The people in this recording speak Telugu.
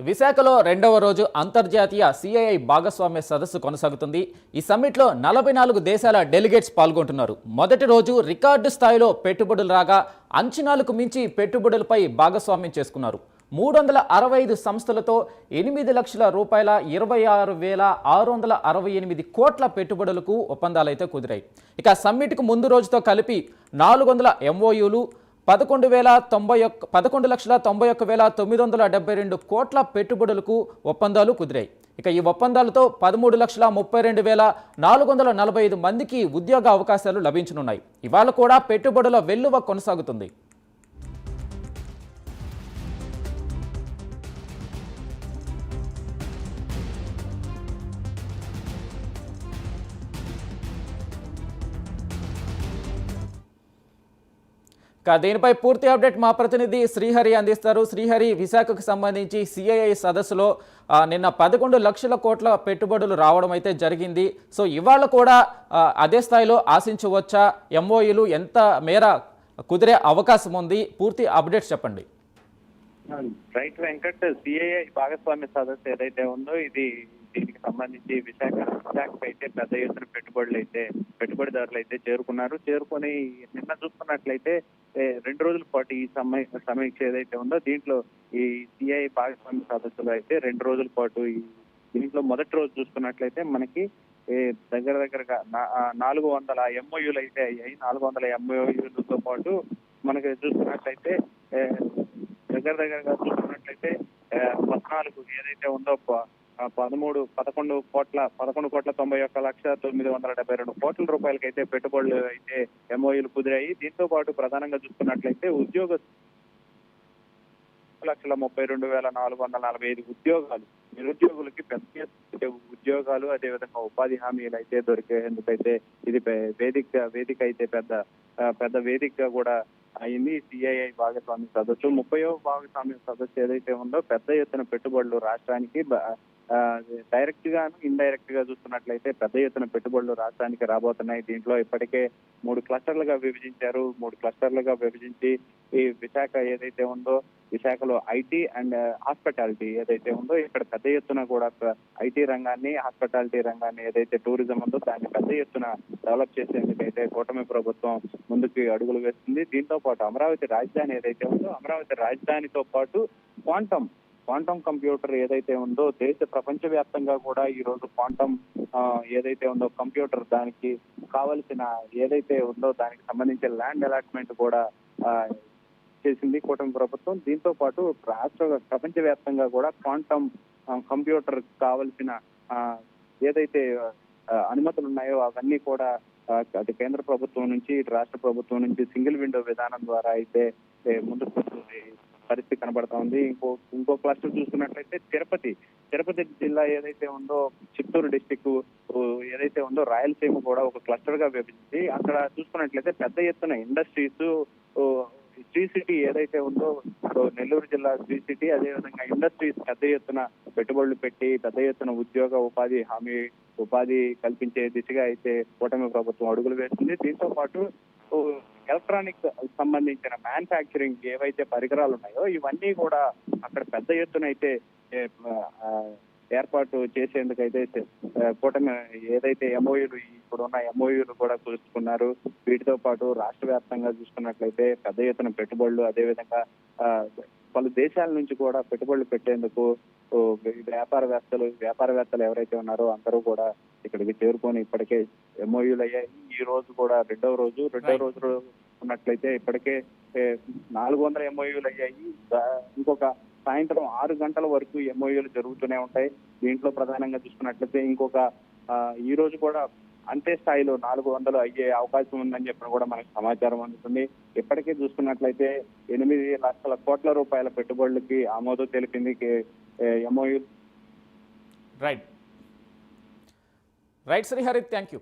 విశాఖలో రెండవ రోజు అంతర్జాతీయ సిఐఐ భాగస్వామ్య సదస్సు కొనసాగుతుంది. ఈ సమ్మిట్లో నలభై నాలుగు దేశాల డెలిగేట్స్ పాల్గొంటున్నారు. మొదటి రోజు రికార్డు స్థాయిలో పెట్టుబడులు రాగా అంచనాలకు మించి పెట్టుబడులపై భాగస్వామ్యం చేసుకున్నారు. మూడు వందల అరవై ఐదు సంస్థలతో ఎనిమిది లక్షల రూపాయల ఇరవై ఆరు వేల ఆరు వందల అరవై ఎనిమిది కోట్ల పెట్టుబడులకు ఒప్పందాలైతే కుదిరాయి. ఇక సమ్మిట్కు ముందు రోజుతో కలిపి నాలుగు వందల ఎంఓయూలు పదకొండు వేల తొంభై ఒక్క పదకొండు లక్షల తొంభై ఒక్క వేల తొమ్మిది వందల డెబ్బై రెండు కోట్ల పెట్టుబడులకు ఒప్పందాలు కుదిరాయి. ఇక ఈ ఒప్పందాలతో పదమూడు లక్షల ముప్పై రెండు వేల నాలుగు వందల నలభై ఐదు మందికి ఉద్యోగ అవకాశాలు లభించనున్నాయి. ఇవాళ కూడా పెట్టుబడుల వెల్లువ కొనసాగుతుంది. దీనిపై పూర్తి అప్డేట్ మా ప్రతినిధి శ్రీహరి అందిస్తారు. శ్రీహరి విశాఖకు సంబంధించి సిఐఐ సదస్సులో నిన్న పదకొండు లక్షల కోట్ల పెట్టుబడులు రావడం అయితే జరిగింది. సో ఇవాళ కూడా అదే స్థాయిలో ఆశించవచ్చా? ఎంఓఈలు ఎంత మేర కుదిరే అవకాశం ఉంది? పూర్తి అప్డేట్స్ చెప్పండి. రైట్ వెంకట్ సిఐఐ భాగస్వామ్య సదస్సు ఏదైతే ఉందో ఇది సంబంధించి విశాఖ విశాఖకు అయితే పెద్ద ఎత్తున పెట్టుబడులు అయితే పెట్టుబడిదారులు అయితే చేరుకున్నారు. చేరుకొని నిన్న చూసుకున్నట్లయితే రెండు రోజుల పాటు ఈ సమయ సమీక్ష ఏదైతే ఉందో దీంట్లో ఈ సిఐ భాగస్వామ్య సదస్సులో అయితే రెండు రోజుల పాటు ఈ దీంట్లో మొదటి రోజు చూసుకున్నట్లయితే మనకి దగ్గర దగ్గరగా నా- నాలుగు వందల ఎంఓయూలు అయితే అయ్యాయి. నాలుగు వందల ఎంఓయూలతో పాటు మనకి చూసుకున్నట్లయితే దగ్గర దగ్గరగా చూసుకున్నట్లయితే పద్నాలుగు ఏదైతే ఉందో పదమూడు పదకొండు కోట్ల పదకొండు కోట్ల తొంభై ఒక్క లక్ష తొమ్మిది వందల డెబ్బై రెండు కోట్ల రూపాయలకి అయితే పెట్టుబడులు అయితే ఎంఓయూలు కుదిరాయి. దీంతో పాటు ప్రధానంగా చూసుకున్నట్లయితే ఉద్యోగ లక్షల ముప్పై రెండు వేల నాలుగు వందల నలభై ఐదు ఉద్యోగాలు నిరుద్యోగులకి పెద్ద ఉద్యోగాలు అదేవిధంగా ఉపాధి హామీలు అయితే దొరికేందుకైతే ఇది వేదిక వేదిక అయితే పెద్ద పెద్ద వేదికగా కూడా అయింది. సిఐఐ భాగస్వామ్య సదస్సు. ముప్పయో భాగస్వామ్య సదస్సు ఏదైతే ఉందో పెద్ద ఎత్తున పెట్టుబడులు రాష్ట్రానికి డైరెక్ట్ గాను ఇండైరెక్ట్గా చూస్తున్నట్లయితే పెద్ద ఎత్తున పెట్టుబడులు రాష్ట్రానికి రాబోతున్నాయి. దీంట్లో ఇప్పటికే మూడు క్లస్టర్లుగా విభజించారు. మూడు క్లస్టర్లుగా విభజించి ఈ విశాఖ ఏదైతే ఉందో విశాఖలో ఐటీ అండ్ హాస్పిటాలిటీ ఏదైతే ఉందో ఇక్కడ పెద్ద ఎత్తున కూడా ఐటీ రంగాన్ని హాస్పిటాలిటీ రంగాన్ని ఏదైతే టూరిజం ఉందో దాన్ని పెద్ద ఎత్తున డెవలప్ చేసేందుకైతే కూటమి ప్రభుత్వం ముందుకు అడుగులు వేస్తుంది. దీంతో పాటు అమరావతి రాజధాని ఏదైతే ఉందో అమరావతి రాజధానితో పాటు క్వాంటమ్ క్వాంటమ్ కంప్యూటర్ ఏదైతే ఉందో దేశ ప్రపంచవ్యాప్తంగా కూడా ఈ రోజు క్వాంటమ్ ఏదైతే ఉందో కంప్యూటర్ దానికి కావలసిన ఏదైతే ఉందో దానికి సంబంధించిన ల్యాండ్ అలాట్మెంట్ కూడా చేసింది కూటమి ప్రభుత్వం. దీంతో పాటు రాష్ట్ర ప్రపంచవ్యాప్తంగా కూడా క్వాంటమ్ కంప్యూటర్ కావలసిన ఏదైతే అనుమతులు ఉన్నాయో అవన్నీ కూడా అది అటు కేంద్ర ప్రభుత్వం నుంచి రాష్ట్ర ప్రభుత్వం నుంచి సింగిల్ విండో విధానం ద్వారా అయితే ముందుకు వస్తుంది. పరిస్థితి కనబడతా ఉంది. ఇంకో ఇంకో క్లస్టర్ చూసుకున్నట్లయితే తిరుపతి తిరుపతి జిల్లా ఏదైతే ఉందో చిత్తూరు డిస్టిక్ ఏదైతే ఉందో రాయలసీమ కూడా ఒక క్లస్టర్గా విభజించి అక్కడ చూసుకున్నట్లయితే పెద్ద ఎత్తున ఇండస్ట్రీస్ శ్రీ సిటీ ఏదైతే ఉందో నెల్లూరు జిల్లా శ్రీ సిటీ అదేవిధంగా ఇండస్ట్రీస్ పెద్ద ఎత్తున పెట్టుబడులు పెట్టి పెద్ద ఎత్తున ఉద్యోగ ఉపాధి హామీ ఉపాధి కల్పించే దిశగా అయితే కూటమి ప్రభుత్వం అడుగులు వేస్తుంది దీంతో పాటు ఎలక్ట్రానిక్స్ ఎలక్ట్రానిక్ సంబంధించిన మ్యానుఫ్యాక్చరింగ్ ఏవైతే పరికరాలు ఉన్నాయో ఇవన్నీ కూడా అక్కడ పెద్ద ఎత్తున అయితే ఏర్పాటు చేసేందుకైతే ఆ, కూటమి ఏదైతే ఎంఓయూలు ఇప్పుడున్న ఎంఓయూలు కూడా చూసుకున్నారు. వీటితో పాటు రాష్ట్ర వ్యాప్తంగా చూసుకున్నట్లయితే పెద్ద ఎత్తున పెట్టుబడులు అదేవిధంగా పలు దేశాల నుంచి కూడా పెట్టుబడులు పెట్టేందుకు వ్యాపారవేత్తలు వ్యాపారవేత్తలు ఎవరైతే ఉన్నారో అందరూ కూడా ఇక్కడికి చేరుకొని ఇప్పటికే ఎంఓయూలు అయ్యాయి. ఈ రోజు కూడా రెండవ రోజు. రెండవ. రోజు ఉన్నట్లయితే ఇప్పటికే నాలుగు వందల ఎంఓయూలు అయ్యాయి. ఇంకొక సాయంత్రం ఆరు గంటల వరకు ఎంఓయూలు జరుగుతూనే ఉంటాయి. దీంట్లో ప్రధానంగా చూసుకున్నట్లయితే ఇంకొక ఈ రోజు కూడా అంతే స్థాయిలో నాలుగు వందలు అయ్యే అవకాశం ఉందని చెప్పిన కూడా మనకు సమాచారం అందుతుంది. ఇప్పటికే చూసుకున్నట్లయితే ఎనిమిది లక్షల కోట్ల రూపాయల పెట్టుబడులకి ఆమోదం తెలిపింది MOU right right Srihari thank you